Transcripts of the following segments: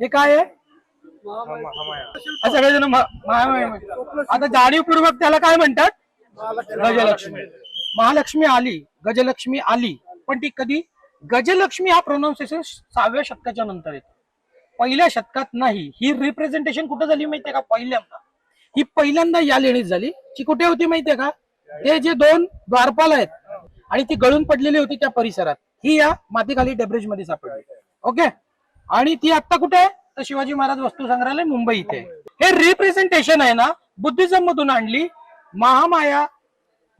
हे काय आहे? सगळेजण आता जाणीवपूर्वक त्याला काय म्हणतात? गजलक्ष्मी. महालक्ष्मी आली गजलक्ष्मी आली. पण ती कधी? गजलक्ष्मी हा प्रोनाऊन्सिएशन सहाव्या शतकाच्या नंतर येतो. पहिल्या शतकात नाही. ही रिप्रेझेंटेशन कुठं झाली माहितीये का? पहिल्यांदा. ही पहिल्यांदा या लेणीत झाली. ती कुठे होती माहितीये का? ते जे दोन द्वारपाल आहेत आणि ती गळून पडलेली होती त्या परिसरात. ही या मातीखाली डेब्रिजमध्ये सापडली. ओके? आणि ती आता कुठे आहे? तर शिवाजी महाराज वस्तू संग्रहालय मुंबई इथे हे रिप्रेझेंटेशन आहे ना बुद्धिझम मधून आणली. महामाया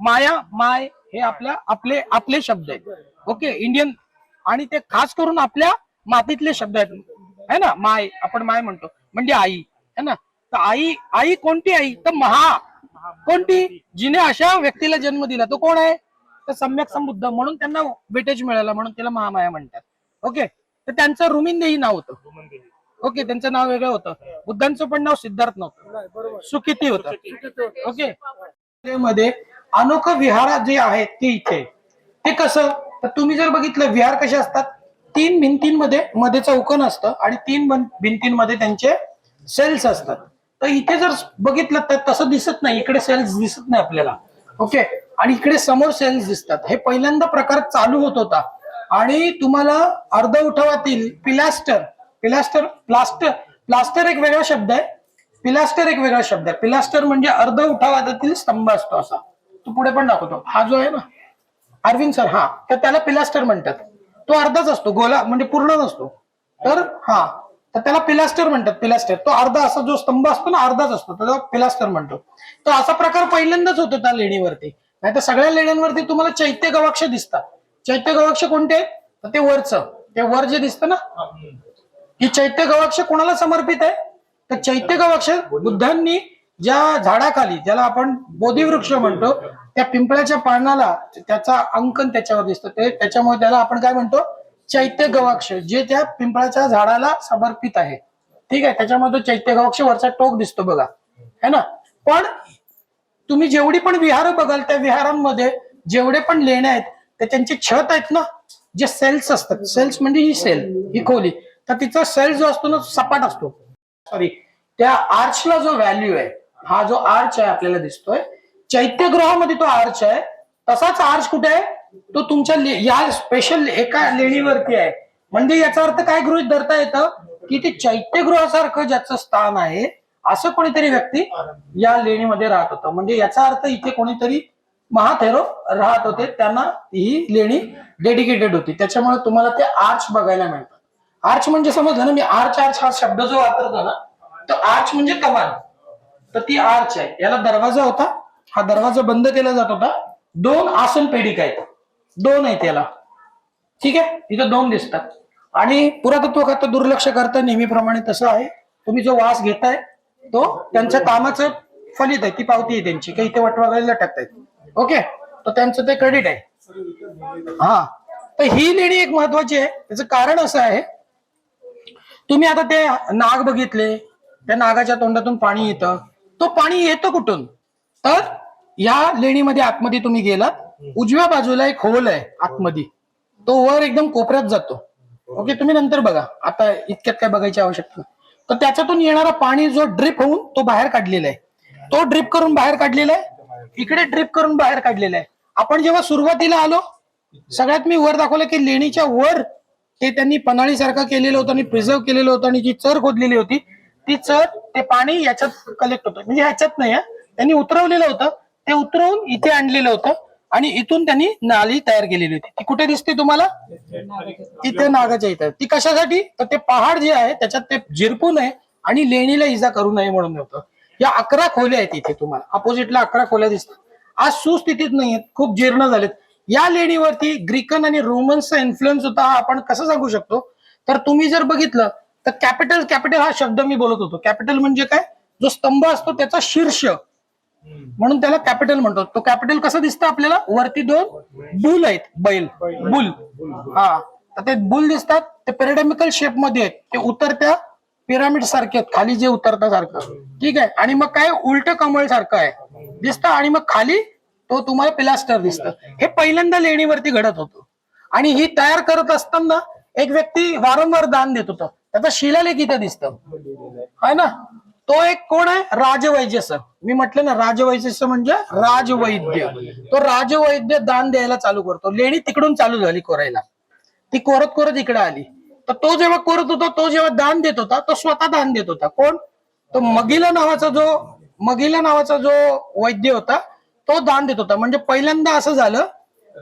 माया माय हे आपल्या आपले आपले शब्द आहेत. ओके इंडियन आणि ते खास करून आपल्या मातीतले शब्द आहेत. है ना? माय आपण माय म्हणतो. म्हणजे आई. है ना? तर आई आई कोणती आई? तर महा. कोणती? जिने अशा व्यक्तीला जन्म दिला. तो कोण आहे? तर सम्यक संबुद्ध म्हणून त्यांना वेटेज मिळाला म्हणून त्याला महामाया म्हणतात. ओके तर त्यांचं रुमिंदेही नाव होतं. ओके त्यांचं नाव वेगळं होतं. बुद्धांचं पण नाव सिद्धार्थ नव्हतं. सुकिती होतं. ओके. मध्ये अनोखं विहार जे आहेत ते इथे. ते कसं? तर तुम्ही जर बघितलं विहार कसे असतात? तीन भिंतींमध्ये मध्ये चौकन असतं आणि तीन बन- भिंतींमध्ये त्यांचे सेल्स असतात. तर इथे जर बघितलं तर तसं दिसत नाही. इकडे सेल्स दिसत नाही आपल्याला. ओके? आणि इकडे समोर सेल्स दिसतात. हे पहिल्यांदा प्रकार चालू होत होता. आणि तुम्हाला अर्ध उठावातील पिलास्टर पिलास्टर प्लास्टर प्लास्टर एक वेगळा शब्द आहे. पिलास्टर एक वेगळा शब्द आहे. पिलास्टर म्हणजे अर्ध उठावादातील स्तंभ असतो असा. तो पुढे पण दाखवतो. हा जो आहे ना अरविंद सर हा. तर त्याला पिलास्टर म्हणतात. तो अर्धाच असतो गोला म्हणजे पूर्ण नसतो. तर हा. तर त्याला पिलास्टर म्हणतात पिलास्टर तो अर्धा असा जो स्तंभ असतो ना अर्धाच असतो. त्याला पिलास्टर म्हणतो. तर असा प्रकार पहिल्यांदाच होतो त्या लेणीवरती. नाही तर सगळ्या लेण्यांवरती तुम्हाला चैत्य गवाक्ष दिसतात. चैत्य गवाक्ष कोणते? आहेत ते वरचं. ते वर जे दिसतं ना? ही. चैत्य गवाक्ष कोणाला समर्पित आहे? तर चैत्य गवाक्ष बुद्धांनी ज्या झाडाखाली ज्याला आपण बोधिवृक्ष म्हणतो त्या पिंपळाच्या पानाला त्याचा अंकन त्याच्यावर दिसतं. ते त्याच्यामुळे त्याला आपण काय म्हणतो? चैत्य गवाक्ष जे त्या पिंपळाच्या झाडाला समर्पित आहे. ठीक आहे? त्याच्यामध्ये चैत्य गवाक्ष वरचा टोक दिसतो बघा. है ना? पण तुम्ही जेवढी पण विहार बघाल त्या विहारांमध्ये जेवढे पण लेण्या आहेत तर त्यांचे छत आहेत ना जे सेल्स असतात. सेल्स म्हणजे ही सेल ही खोली. तर तिचा सेल जो असतो ना सपाट असतो. सॉरी त्या आर्चला जो व्हॅल्यू आहे हा जो आर्च आहे आपल्याला दिसतोय चैत्यगृहामध्ये तो आर्च आहे. तसाच आर्च कुठे आहे? तो तुमच्या या स्पेशल एका लेणीवरती आहे. म्हणजे याचा अर्थ काय गृहित धरता येतं? की ते चैत्यगृहासारखं ज्याचं स्थान आहे असं कोणीतरी व्यक्ती या लेणीमध्ये राहत होतं. म्हणजे याचा अर्थ इथे कोणीतरी महाथेरो राहत होते. त्यांना ही लेणी डेडिकेटेड होती. त्याच्यामुळे तुम्हाला ते आर्च बघायला मिळतात. आर्च म्हणजे समजलं ना मी आर्च आर्च हा शब्द जो वापरतो ना तो आर्च म्हणजे कमान तर ती आर्च आहे. याला दरवाजा होता. हा दरवाजा बंद केला जात होता. दोन आसन पेडिका आहेत दोन आहेत याला. ठीक आहे? इथं दोन दिसतात. आणि पुरातत्व खातं दुर्लक्ष करतं नेहमीप्रमाणे तसं आहे. तुम्ही जो वास घेताय तो त्यांच्या कामाचं फलित आहे. ती पावती आहे त्यांची. काही इथे वटवागायला टाकतायत. ओके तर त्यांचं ते क्रेडिट आहे. हा तर ही लेणी एक महत्वाची आहे. त्याचं कारण असं आहे तुम्ही आता ते नाग बघितले त्या नागाच्या तोंडातून पाणी येतं. तो पाणी येतं कुठून? तर या लेणीमध्ये आतमध्ये तुम्ही गेलात उजव्या बाजूला एक होल आहे आतमध्ये. तो वर एकदम कोपऱ्यात जातो. ओके तुम्ही नंतर बघा. आता इतक्यात काय बघायची आवश्यकता नाही. तर त्याच्यातून येणारा पाणी जो ड्रिप होऊन तो बाहेर काढलेला आहे. तो ड्रिप करून बाहेर काढलेला आहे इकडे ड्रिप करून बाहेर काढलेलं आहे. आपण जेव्हा सुरुवातीला आलो सगळ्यात मी वर दाखवलं की लेणीच्या वर हे त्यांनी पन्हाळीसारखं केलेलं होतं आणि प्रिझर्व केलेलं होतं आणि जी चर खोदलेली होती ती चर ते पाणी याच्यात कलेक्ट होतं. म्हणजे ह्याच्यात नाही त्यांनी उतरवलेलं होतं ते उतरवून इथे आणलेलं होतं आणि इथून त्यांनी नाली तयार केलेली होती. ती कुठे दिसते तुम्हाला? तिथे नागाच्या इथं. ती कशासाठी? तर ते पहाड जे आहे त्याच्यात ते झिरपू नये आणि लेणीला इजा करू नये म्हणून होतं. या अकरा खोल्या आहेत इथे तुम्हाला. अपोजिटला अकरा खोल्या दिसतात. आज सुस्थितीत नाहीयेत खूप जीर्ण झालेत. या लेणीवरती ग्रीकन आणि रोमन्सचा इन्फ्लुएन्स होता हा आपण कसं सांगू शकतो? तर तुम्ही जर बघितलं तर कॅपिटल कॅपिटल हा शब्द मी बोलत होतो. कॅपिटल म्हणजे काय? जो स्तंभ असतो त्याचा शीर्ष. म्हणून त्याला कॅपिटल म्हणतो तो कॅपिटल कसं दिसतं आपल्याला? वरती दोन बुल आहेत. बैल. बुल. हा. तर ते बुल दिसतात. ते पेरेडेमिकल शेपमध्ये आहेत. ते उतरत्या पिरामिड सारखे आहेत खाली जे उतरता सारखं ठीक आहे? आणि मग काय? उलट कमळ सारखं आहे. दिसतं आणि मग खाली तो तुम्हाला पिलास्टर दिसतं. हे पहिल्यांदा लेणीवरती घडत होतं. आणि ही तयार करत असताना एक व्यक्ती वारंवार दान देत होता. त्याचा शिलालेख इथं दिसत. आहे ना? तो एक कोण आहे? राजवैद्यस मी म्हटलं ना राजवैद्यस म्हणजे राजवैद्य. तो राजवैद्य दान द्यायला चालू करतो. लेणी तिकडून चालू झाली कोरायला. ती कोरत कोरत इकडे आली. तर तो जेव्हा करत होता तो जेव्हा दान देत होता तो स्वतः दान देत होता. कोण? तो मगिला नावाचा जो मगिला नावाचा जो वैद्य होता तो दान देत होता. म्हणजे पहिल्यांदा असं झालं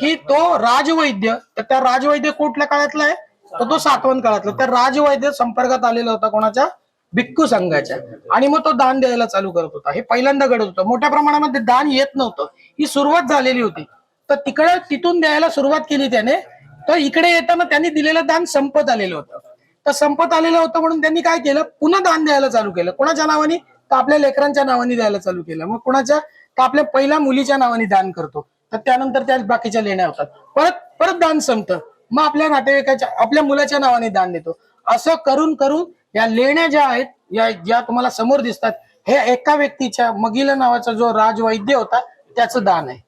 की तो राजवैद्य तर त्या राजवैद्य कुठल्या काळातला आहे? तर तो सातवण काळातला. त्या राजवैद्य संपर्कात आलेला होता कोणाच्या? भिक्खू संघाच्या. आणि मग तो दान द्यायला चालू करत होता. हे पहिल्यांदा घडत होतं. मोठ्या प्रमाणामध्ये दान येत नव्हतं. ही सुरुवात झालेली होती. तर तिकडे तिथून द्यायला सुरुवात केली त्याने. तर इकडे येताना त्यांनी दिलेलं दान संपत आलेलं होतं. तर संपत आलेलं होतं म्हणून त्यांनी काय केलं? पुन्हा दान द्यायला चालू केलं. कोणाच्या नावाने? तर आपल्या लेकरांच्या नावाने द्यायला चालू केलं. मग कोणाच्या? तर आपल्या पहिल्या मुलीच्या नावाने दान करतो. तर त्यानंतर त्या बाकीच्या लेण्या होतात. परत परत दान संपतं. मग आपल्या नातेवाईकाच्या आपल्या मुलाच्या नावाने दान देतो. असं करून करून या लेण्या ज्या आहेत या ज्या तुम्हाला समोर दिसतात हे एका व्यक्तीच्या मगिला नावाचा जो राजवैद्य होता त्याचं दान आहे.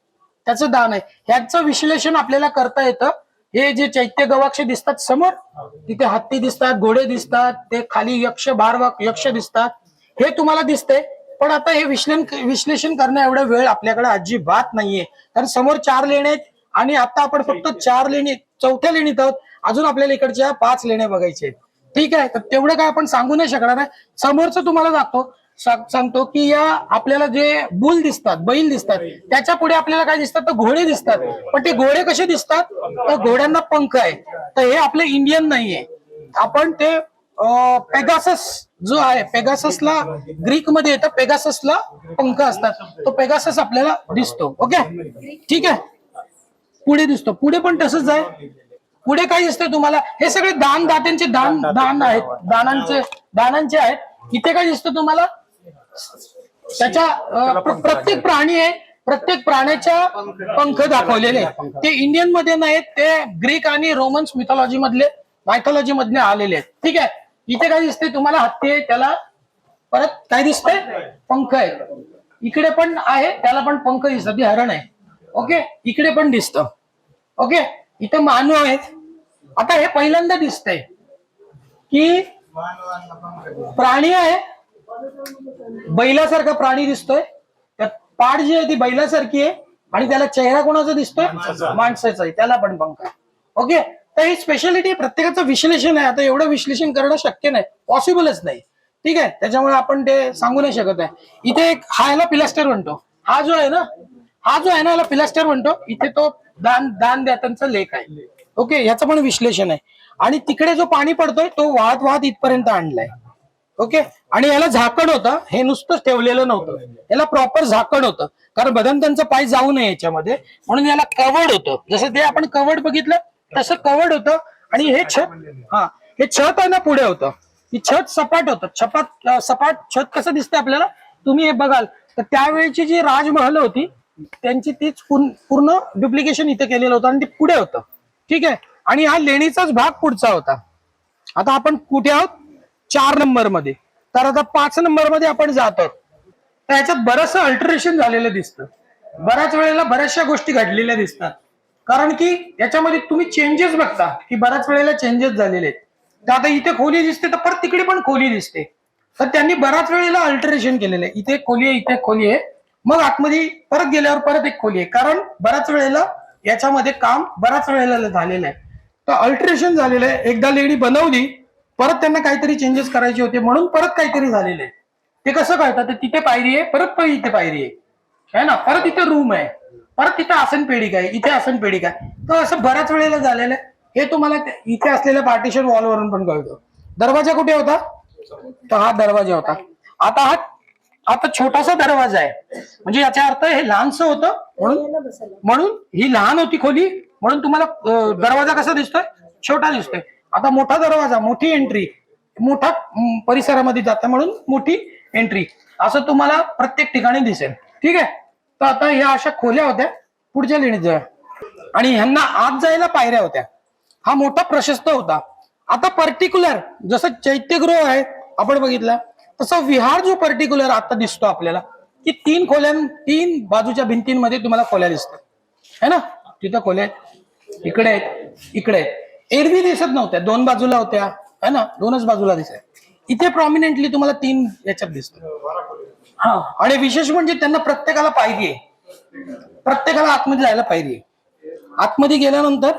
त्याचं दान आहे. ह्याचं विश्लेषण आपल्याला करता येतं. हे जे चैत्य गवाक्ष दिसतात समोर तिथे हत्ती दिसतात घोडे दिसतात ते खाली यक्ष भारवाक यक्ष दिसतात. हे तुम्हाला दिसते पण आता हे विश्लेषण विश्लेषण करण्या एवढा वेळ आपल्याकडे अजिबात नाहीये. कारण समोर चार लेणे आहेत आणि आता आपण फक्त चार लेणी चौथ्या लेणीत आहोत. अजून आपल्याला इकडच्या पाच लेण्या बघायच्या आहेत. ठीक आहे तर तेवढं काय आपण सांगू नाही शकणार आहे. समोरचं तुम्हाला दाखवतो. सांगतो की या आपल्याला जे बुल दिसतात बैल दिसतात त्याच्या पुढे आपल्याला काय दिसतात? तर घोडे दिसतात. पण ते घोडे कसे दिसतात? तर घोड्यांना पंख आहे. तर हे आपले इंडियन नाहीये. आपण ते पेगासस जो आहे पेगाससला ग्रीकमध्ये येतं. पेगाससला पंख असतात. तो पेगासस आपल्याला दिसतो. ओके? ठीक आहे? पुढे दिसतो. पुढे पण तसंच आहे. पुढे काय दिसतंय तुम्हाला? हे सगळे दान दात्यांचे दान दान आहेत. दानांचे दानांचे आहेत. इथे काय दिसतं तुम्हाला? त्याच्या प्रत्येक प्राणी आहे प्रत्येक प्राण्याच्या पंख दाखवलेले. ते इंडियनमध्ये नाहीत ते ग्रीक आणि रोमन्स मिथॉलॉजी मधले मायथॉलॉजी मधले आलेले आहेत. ठीक आहे? इथे काय दिसतंय? तुम्हाला हत्ती आहे त्याला परत काय दिसतंय? पंख आहेत इकडे पण आहे त्याला पण पंख दिसतात. ती हरण आहे. ओके? इकडे पण दिसतं. ओके? इथे मानव आहेत. आता हे पहिल्यांदा दिसतंय की प्राणी आहे बैलासारखा प्राणी दिसतोय. त्यात पाठ जी आहे ती बैलासारखी आहे आणि त्याला चेहरा कोणाचा दिसतोय? माणसाचा. आहे. त्याला पण पंख ओके? तर ही स्पेशालिटी प्रत्येकाचं विश्लेषण आहे. आता एवढं विश्लेषण करणं शक्य नाही. पॉसिबलच नाही. ठीक आहे? त्याच्यामुळे आपण ते सांगू नाही शकत आहे. इथे एक हा याला पिलास्टर म्हणतो. हा जो आहे ना हा जो आहे ना याला पिलास्टर म्हणतो. इथे तो दान दान द्यातांचा लेख आहे. ओके? याचं पण विश्लेषण आहे. आणि तिकडे जो पाणी पडतोय तो वाहत वाहत इथपर्यंत आणलाय. ओके? आणि याला झाकण होतं. हे नुसतंच ठेवलेलं नव्हतं. याला प्रॉपर झाकण होतं. कारण बदन त्यांचं पाय जाऊ नये याच्यामध्ये. म्हणून याला कवड होतं. जसं ते आपण कवड बघितलं तसं कवड होतं. आणि हे छत हा हे छत आहे ना पुढे होतं. ही छत सपाट होतं. छपात सपाट छत कसं दिसतंय आपल्याला? तुम्ही हे बघाल. तर त्यावेळची जी राजमहल होती त्यांची तीच पूर्ण- पूर्ण डुप्लिकेशन इथे केलेलं होतं. आणि ते पुढे होतं. ठीक आहे? आणि हा लेणीचाच भाग पुढचा होता. आता आपण कुठे आहोत? चार नंबरमध्ये. तर आता पाच नंबरमध्ये आपण जात आहोत तर याच्यात बरंचसं अल्टरेशन झालेलं दिसतं. बऱ्याच वेळेला बऱ्याचशा गोष्टी घडलेल्या दिसतात. कारण की याच्यामध्ये तुम्ही चेंजेस बघता की बऱ्याच वेळेला चेंजेस झालेले आहेत. तर आता इथे खोली दिसते तर परत तिकडे पण खोली दिसते. तर त्यांनी बऱ्याच वेळेला अल्टरेशन केलेलं आहे. इथे खोली आहे इथे खोली आहे. मग आतमध्ये परत गेल्यावर परत एक खोली आहे. कारण बऱ्याच वेळेला याच्यामध्ये काम बऱ्याच वेळेला झालेलं आहे. तर अल्टरेशन झालेलं आहे. एकदा लेडी बनवली परत त्यांना काहीतरी चेंजेस करायचे होते म्हणून परत काहीतरी झालेले ते कसं कळतं तर तिथे पायरी आहे परत पण इथे पायरी आहे. है ना? परत इथे रूम आहे. परत तिथे आसन पेढी आहे इथे आसन पेढी आहे. तर असं बऱ्याच वेळेला झालेलं आहे. हे तुम्हाला इथे असलेल्या पार्टिशन वॉलवरून पण कळतो. दरवाजा कुठे होता? तर हा दरवाजा होता. आता हा आता छोटासा दरवाजा आहे. म्हणजे याचा अर्थ हे लहानसं होतं म्हणून म्हणून ही लहान होती खोली म्हणून तुम्हाला दरवाजा कसा दिसतोय? छोटा दिसतोय. आता मोठा दरवाजा मोठी एंट्री मोठा परिसरामध्ये जाता म्हणून मोठी एंट्री असं तुम्हाला प्रत्येक ठिकाणी दिसेल. ठीक आहे? तर आता ह्या अशा खोल्या होत्या. पुढच्या लेणीत जाऊया. आणि ह्यांना आत जायला पायऱ्या होत्या. हा मोठा प्रशस्त होता. आता पर्टिक्युलर जसं चैत्यगृह आहे आपण बघितलं तसं विहार जो पर्टिक्युलर आता दिसतो आपल्याला की तीन खोल्या तीन बाजूच्या भिंतींमध्ये तुम्हाला खोल्या दिसतात. है ना? तिथं खोल्या आहेत. इकडे आहेत इकडे आहेत. एरवी दिसत नव्हत्या. दोन बाजूला होत्या. है ना? दोनच बाजूला दिसत. इथे प्रॉमिनेंटली तुम्हाला तीन याच्यात दिसत हा. आणि विशेष म्हणजे त्यांना प्रत्येकाला पायरी आहे प्रत्येकाला आतमध्ये जायला पायरी आहे आतमध्ये गेल्यानंतर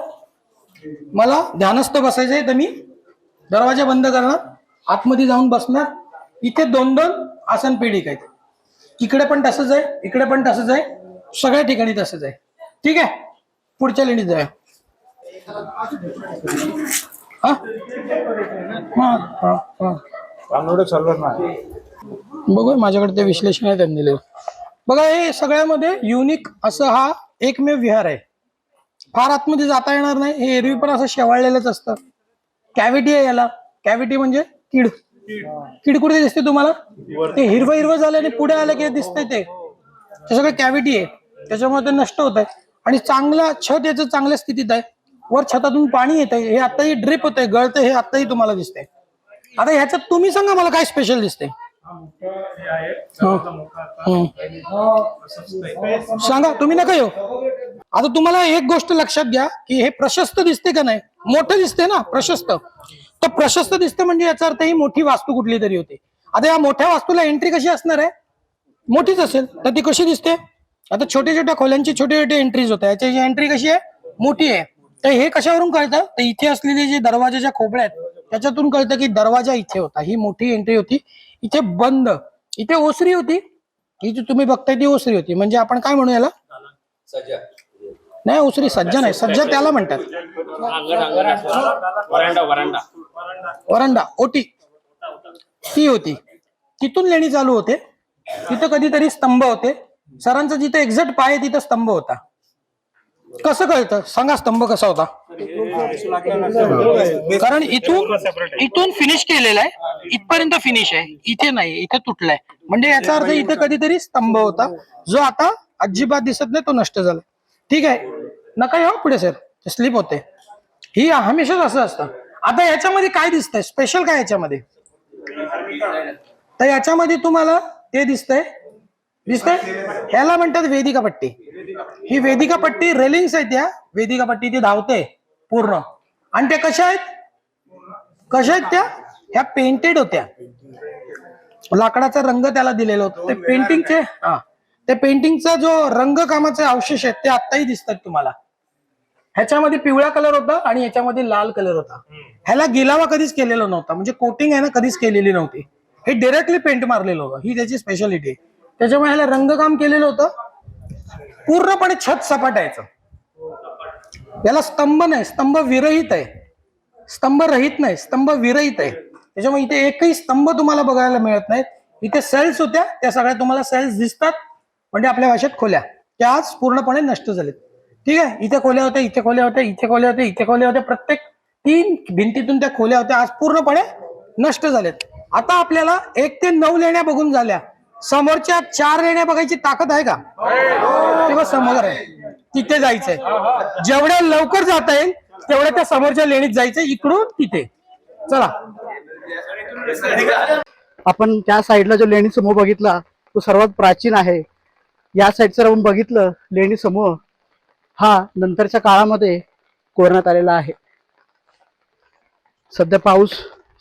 मला ध्यानस्थ बसायचंय तर मी दरवाजा बंद करणार आतमध्ये जाऊन बसणार. इथे दोन दोन आसन पेढी काय इकडे पण तसंच आहे इकडे पण तसंच आहे. सगळ्या ठिकाणी तसंच आहे. ठीक आहे? पुढच्या लेणीत जाऊया. हा? हा, हा, हा. बघूया माझ्याकडे ते विश्लेषण आहे त्यांनी दिलेलं बघा हे सगळ्यामध्ये युनिक असं हा एकमेव विहार आहे. फार आतमध्ये जाता येणार नाही हे एरवी पण असं शेवाळलेलंच असतं. कॅव्हिटी आहे याला. कॅव्हिटी म्हणजे कीड. कीड कुठे दिसते तुम्हाला? ते हिरवं हिरवं झालं आणि पुढे आलं की दिसतंय ते. ते सगळं कॅव्हिटी आहे. त्याच्यामुळे ते नष्ट होत आहे आणि चांगला छत याचं चांगल्या स्थितीत आहे. वर छतातून पाणी येत आहे हे आताही ड्रिप होत आहे गळतं हे आताही तुम्हाला दिसतंय. आता ह्याच्यात तुम्ही सांगा मला काय स्पेशल दिसतंय. सांगा तुम्ही नका येऊ. आता तुम्हाला एक गोष्ट लक्षात घ्या की हे प्रशस्त दिसते का नाही? मोठं दिसते ना प्रशस्त. तर प्रशस्त दिसते म्हणजे याचा अर्थ ही मोठी वास्तू कुठली तरी होती. आता या मोठ्या वास्तूला एंट्री कशी असणार आहे? मोठीच असेल तर ती कशी दिसते? आता छोट्या छोट्या खोल्यांची छोटे छोटे एंट्रीज होत्या याची एंट्री कशी आहे? मोठी आहे. तर हे कशावरून कळतं? तर इथे असलेले जे दरवाजाच्या खोबड्या आहेत त्याच्यातून कळतं की दरवाजा इथे होता. ही मोठी एंट्री होती. इथे बंद. इथे ओसरी होती. ही जी तुम्ही बघताय ती ओसरी होती. म्हणजे आपण काय म्हणू याला? नाही ओसरी सज्जा नाही. सज्जा त्याला म्हणतात. वरांडा वरांडा. वरंडा ओटी. ती होती. तिथून लेणी चालू होते. तिथं कधीतरी स्तंभ होते. सरांचा जिथे एक्झॅक्ट पाय तिथं स्तंभ होता. कसं कळतं? सांगा स्तंभ कसा होता? कारण इथून इथून फिनिश केलेला आहे. इथपर्यंत फिनिश आहे. इथे नाही इथे तुटलाय. म्हणजे याचा अर्थ इथे कधीतरी स्तंभ होता. जो आता अजिबात दिसत नाही तो नष्ट झाला. ठीक आहे. नका येऊ पुढे सर स्लिप होते. ही हमेशाच असं असतं. आता याच्यामध्ये काय दिसतंय? स्पेशल काय याच्यामध्ये? तर याच्यामध्ये तुम्हाला ते दिसतंय. दिसतंय? ह्याला म्हणतात वेदिका पट्टी. ही वेदिका पट्टी रेलिंग्स आहेत त्या वेदिका पट्टी ती धावते पूर्ण. आणि त्या कशा आहेत? कशा आहेत त्या? ह्या पेंटेड होत्या. लाकडाचा रंग त्याला दिलेला होता. ते पेंटिंगचे हा. ते पेंटिंगचा जो रंगकामाचे अवशेष आहेत ते आत्ताही दिसतात तुम्हाला. ह्याच्यामध्ये पिवळा कलर होता आणि याच्यामध्ये लाल कलर होता. ह्याला गिलावा कधीच केलेला नव्हता. म्हणजे कोटिंग आहे ना कधीच केलेली नव्हती. हे डिरेक्टली पेंट मारलेलं होतं. ही त्याची स्पेशालिटी आहे. त्याच्यामुळे ह्याला रंगकाम केलेलं होतं. पूर्णपणे छत सपाट आहे याला स्तंभ नाही स्तंभ विरहित आहे. स्तंभ रहित नाही स्तंभ विरहित आहे. त्याच्यामुळे इथे एकही स्तंभ तुम्हाला बघायला मिळत नाहीत. इथे सेल्स होत्या त्या सगळ्या तुम्हाला सेल्स दिसतात. म्हणजे आपल्या भाषेत खोल्या. त्या आज पूर्णपणे नष्ट झालेत. ठीक आहे? इथे खोल्या होत्या इथे खोल्या होत्या इथे खोल्या होत्या इथे खोल्या होत्या. प्रत्येक तीन भिंतीतून त्या खोल्या होत्या आज पूर्णपणे नष्ट झालेत. आता आपल्याला एक ते नऊ लेण्या बघून झाल्या. समोरच्या चार लेण्या बघायची ताकद आहे का? तेव्हा समोर आहे. तिथे जायचंय. जेवढ्या लवकर जाता येईल तेवढ्या त्या समोरच्या लेणीत जायचंय. इकडून तिथे. चला. आपण त्या साईडला जो लेणी समूह बघितला तो सर्वात प्राचीन आहे. या साईडचं आपण बघितलं लेणी समूह हा नंतरच्या काळामध्ये कोरण्यात आलेला आहे. सध्या पाऊस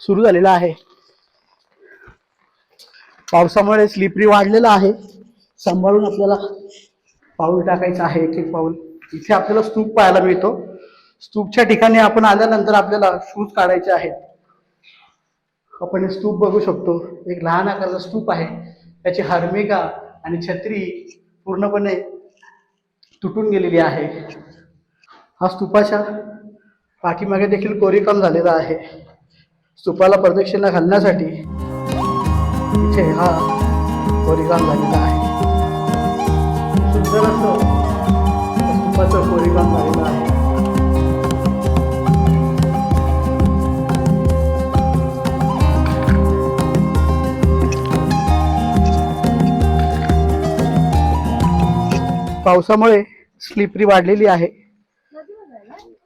सुरू झालेला आहे. पावसामुळे स्लिपरी वाढलेलं आहे. सांभाळून आपल्याला पाऊल टाकायचं आहे एक एक पाऊल. इथे आपल्याला स्तूप पाहायला मिळतो. स्तूपच्या ठिकाणी आपण आल्यानंतर आपल्याला शूज काढायचे आहेत. आपण हे स्तूप बघू शकतो. एक लहान आकाराचा स्तूप आहे. त्याची हर्मिका आणि छत्री पूर्णपणे तुटून गेलेली आहे. हा स्तूपाच्या पाठीमागे देखील कोरीकाम झालेला आहे. स्तूपाला प्रदक्षिणा घालण्यासाठी इथे हा कोरीगाम झालेला आहे. सुंदर असं या स्तूपाचं कोरीकाम झालेलं आहे. पावसामुळे स्लिपरी वाढलेली आहे.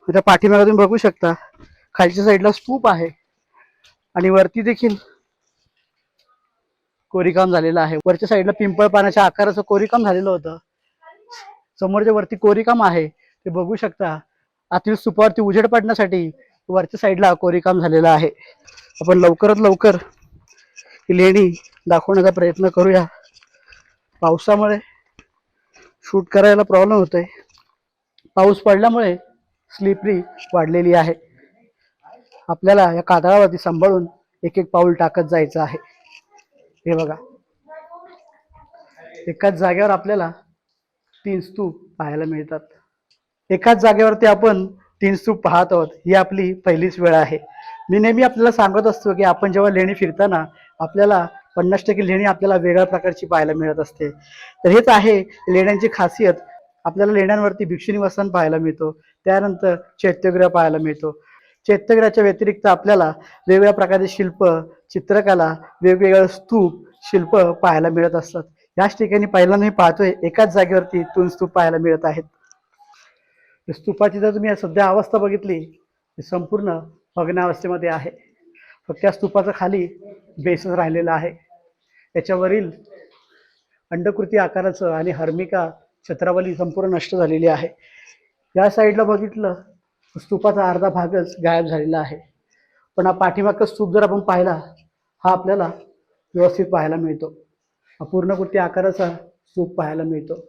त्या पाठीमागे तुम्ही बघू शकता. खालच्या साईडला स्तूप आहे. आणि वरती देखील कोरीकाम झालेलं आहे. वरच्या साईडला पिंपळ पाण्याच्या आकाराचं कोरीकाम झालेलं होतं. समोरच्या वरती कोरीकाम आहे. ते बघू शकता. आतील सुपावरती उजेड पडण्यासाठी वरच्या साईडला कोरीकाम झालेलं आहे. आपण लवकरात लवकर ही लेणी दाखवण्याचा प्रयत्न करूया. पावसामुळे शूट करायला प्रॉब्लेम होतोय. पाऊस पडल्यामुळे स्लिपरी वाढलेली आहे. आपल्याला या कादळावरती सांभाळून एक एक पाऊल टाकत जायचं आहे. हे बघा. एकाच जागेवर आपल्याला तीन स्तूप पाहायला मिळतात. एकाच जागेवरती आपण तीन स्तूप पाहत आहोत. ही आपली पहिलीच वेळ आहे. मी नेहमी आपल्याला सांगत असतो की आपण जेव्हा लेणी फिरताना आपल्याला पन्नास टक्के लेणी आपल्याला वेगळ्या प्रकारची पाहायला मिळत असते. तर हेच आहे लेण्यांची खासियत. आपल्याला लेण्यांवरती भिक्षुनिवासन पाहायला मिळतो. त्यानंतर चैत्यग्रह पाहायला मिळतो. चैत्यग्रहाच्या व्यतिरिक्त आपल्याला वेगवेगळ्या प्रकारचे शिल्प चित्रकला वेगवेगळे स्तूप शिल्प पाहायला मिळत असतात. याच ठिकाणी पहिला मी पाहतोय एकाच जागेवरती दोन स्तूप पाहायला मिळत आहेत. स्तूपाची जर तुम्ही सध्या अवस्था बघितली ती संपूर्ण भग्नावस्थेमध्ये आहे. फक्त त्या स्तूपाचं खाली बेसच राहिलेला आहे. त्याच्यावरील अंडकृती आकाराचं आणि हर्मिका छत्रावली संपूर्ण नष्ट झालेली आहे. या साईडला बघितलं स्तूपाचा अर्धा भागच गायब झालेला आहे. पण हा पाठीमागचा स्तूप जर आपण पाहिला हा आपल्याला व्यवस्थित पाहायला मिळतो. हा आकाराचा स्तूप पाहायला मिळतो.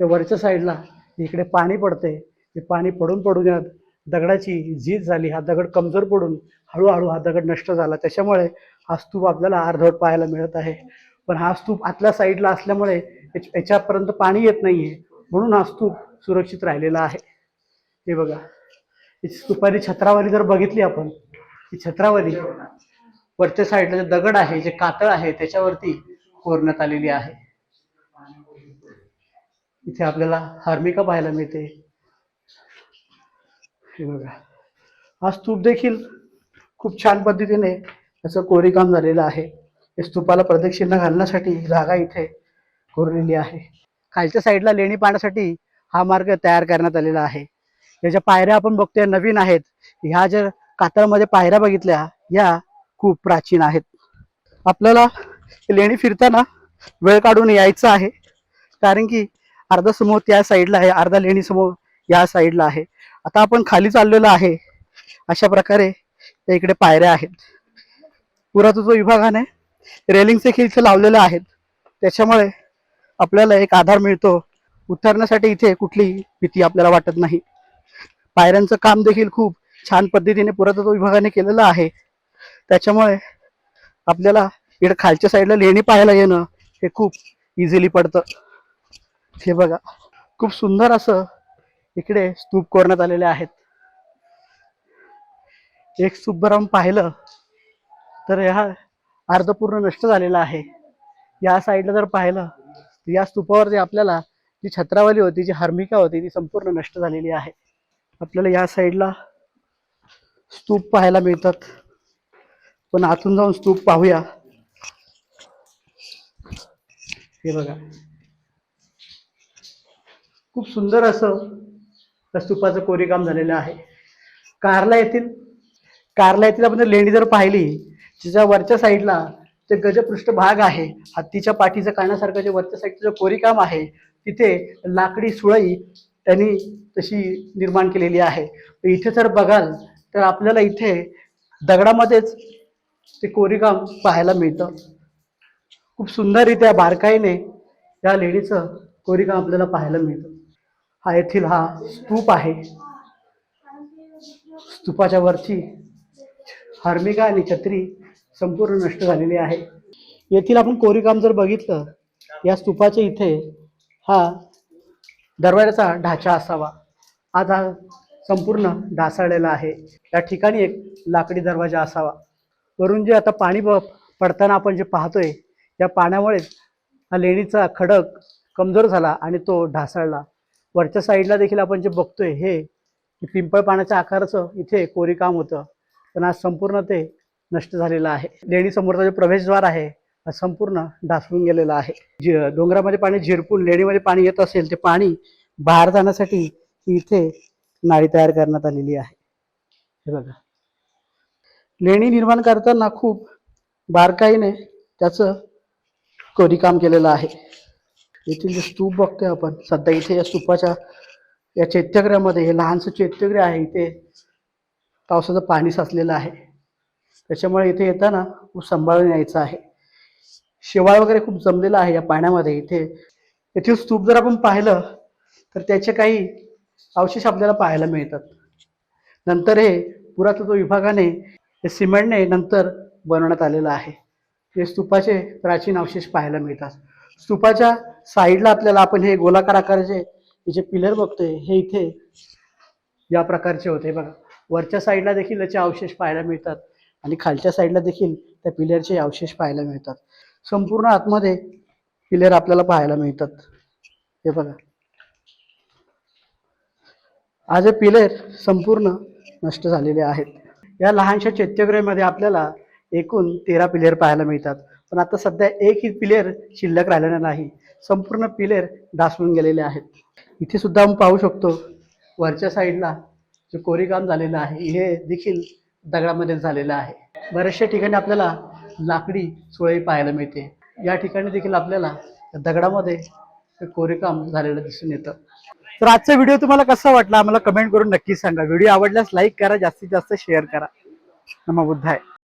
त्या वरच्या साईडला इकडे पाणी पडते ते पाणी पडून पडून यात दगडाची झीज झाली. हा दगड कमजोर पडून हळूहळू हा दगड नष्ट झाला. त्याच्यामुळे हा स्तूप आपल्याला अर्धवट पाहायला मिळत आहे. पण हा स्तूप आतल्या साईडला असल्यामुळे याच्यापर्यंत पाणी येत नाहीये. म्हणून हा स्तूप सुरक्षित राहिलेला आहे. हे बघा. ही स्तूपाची छत्रावली जर बघितली आपण ही छत्रावली वरच्या साईडला जे दगड आहे जे कातळ आहे त्याच्यावरती कोरण्यात आलेली आहे. इथे आपल्याला हार्मिका पाहायला मिळते. हे बघा. हा स्तूप देखील खूप छान पद्धतीने त्याचं कोरीकाम झालेलं आहे. या स्तूपाला प्रदक्षिणा घालण्यासाठी जागा इथे कोरलेली आहे. खालच्या साईडला लेणी पाहण्यासाठी हा मार्ग तयार करण्यात आलेला आहे. याच्या पायऱ्या आपण बघतोय नवीन आहेत ह्या ज्या कातळमध्ये पायऱ्या बघितल्या या खूप प्राचीन आहेत. आपल्याला लेणी फिरताना वेळ काढून यायचं आहे. कारण की अर्धा समोर त्या साईडला आहे अर्धा लेणी समोर या साईडला आहे. आता आपण खाली चाललेलो आहे. अशा प्रकारे त्या इकडे पायऱ्या आहेत. पुरातत्व विभागाने रेलिंग देखील इथे लावलेल्या आहेत. त्याच्यामुळे आपल्याला एक आधार मिळतो. उतरण्यासाठी इथे कुठलीही भीती आपल्याला वाटत नाही. पायऱ्यांचं काम देखील खूप छान पद्धतीने पुरातत्व विभागाने केलेलं आहे. त्याच्यामुळे आपल्याला इकडे खालच्या साईडला लेणी पाहायला येणं हे खूप इझिली पडतं. हे बघा खूप सुंदर असं इकडे स्तूप कोरण्यात आलेले आहेत. एक स्तूप जर पाहिलं तर हा अर्धपूर्ण नष्ट झालेला आहे. या साईडला जर पाहिलं तर या स्तूपावरती आपल्याला जी छत्रावली होती जी हर्मिका होती ती संपूर्ण नष्ट झालेली आहे. आपल्याला या साईडला स्तूप पाहायला मिळतात. पण आतून जाऊन स्तूप पाहूया. हे बघा. खूप सुंदर असं त्या स्तूपाचं कोरीकाम झालेलं आहे. कारला येथील कारला येथील आपण लेणी जर पाहिली तिच्या वरच्या साईडला जे गजपृष्ठ भाग आहे हत्तीच्या पाठीचं काढण्यासारखं जे वरच्या साईडचं जे कोरीकाम आहे तिथे लाकडी सुळई त्यांनी तशी निर्माण केलेली आहे. इथे जर बघाल तर आपल्याला इथे दगडामध्येच ते कोरीकाम पाहायला मिळतं. खूप सुंदररित्या बारकाईने या लेडीचं कोरीकाम आपल्याला पाहायला मिळतं. हा येथील हा स्तूप आहे. स्तूपाच्या वरची हार्मिका आणि छत्री संपूर्ण नष्ट झालेली आहे. येथील आपण कोरीकाम जर बघितलं या स्तूपाच्या इथे हा दरवाजाचा ढाचा असावा. आज हा संपूर्ण ढासळलेला आहे. या ठिकाणी एक लाकडी दरवाजा असावा. वरून जे आता पाणी ब- पडताना आपण जे पाहतोय या पाण्यामुळेच हा लेणीचा खडक कमजोर झाला आणि तो ढासळला. वरच्या साईडला देखील आपण जे बघतोय हे पिंपळ पाण्याच्या आकाराचं इथे कोरीकाम होतं. पण आज संपूर्ण ते नष्ट झालेलं आहे. लेणीसमोरचा जो प्रवेशद्वार आहे हा संपूर्ण ढासळून गेलेला आहे. जे डोंगरामध्ये पाणी झिरपून लेणीमध्ये पाणी येत असेल ते पाणी बाहेर जाण्यासाठी इथे नाळी तयार करण्यात आलेली आहे. हे बघा. लेणी निर्माण करताना खूप बारकाईने त्याचं कोरीकाम केलेलं आहे. येथील जे स्तूप बघतोय आपण सध्या इथे या स्तूपाच्या या चैत्यगृहामध्ये हे लहानसं चैत्यगृह आहे इथे पावसाचं पाणी साचलेलं आहे. त्याच्यामुळे इथे येताना खूप सांभाळून यायचं आहे. शेवाळ वगैरे खूप जमलेलं आहे या पाण्यामध्ये इथे. येथील स्तूप जर आपण पाहिलं तर त्याचे काही अवशेष आपल्याला पाहायला मिळतात. नंतर हे पुरातत्व विभागाने हे सिमेंटने नंतर बनवण्यात आलेलं आहे. हे स्तूपाचे प्राचीन अवशेष पाहायला मिळतात. स्तूपाच्या साईडला आपल्याला आपण हे गोलाकार आकाराचे जे पिलर बघतोय हे इथे या प्रकारचे होते. बघा वरच्या साईडला देखील याचे अवशेष पाहायला मिळतात आणि खालच्या साईडला देखील त्या पिलरचे अवशेष पाहायला मिळतात. संपूर्ण आतमध्ये पिलर आपल्याला पाहायला मिळतात. हे बघा. आज हे पिलर संपूर्ण नष्ट झालेले आहेत. या लहानशा चैत्यगृहामध्ये आपल्याला एकूण तेरा पिलेअर पाहायला मिळतात. पण आता सध्या एकही पिलेअर शिल्लक राहिलेला नाही. संपूर्ण पिलेअर ढासळून गेलेले आहेत. इथे सुद्धा आपण पाहू शकतो वरच्या साईडला जे कोरीकाम झालेलं आहे हे देखील दगडामध्ये झालेलं आहे. बऱ्याचशा ठिकाणी आपल्याला लाकडी सुळई पाहायला मिळते. या ठिकाणी देखील आपल्याला दगडामध्ये कोरीकाम झालेलं दिसून येतं. तर आजचा व्हिडिओ तुम्हाला कसा वाटला आम्हाला कमेंट करून नक्की सांगा. व्हिडिओ आवडल्यास लाईक करा जास्तीत जास्त शेअर करा. बुद्ध आहे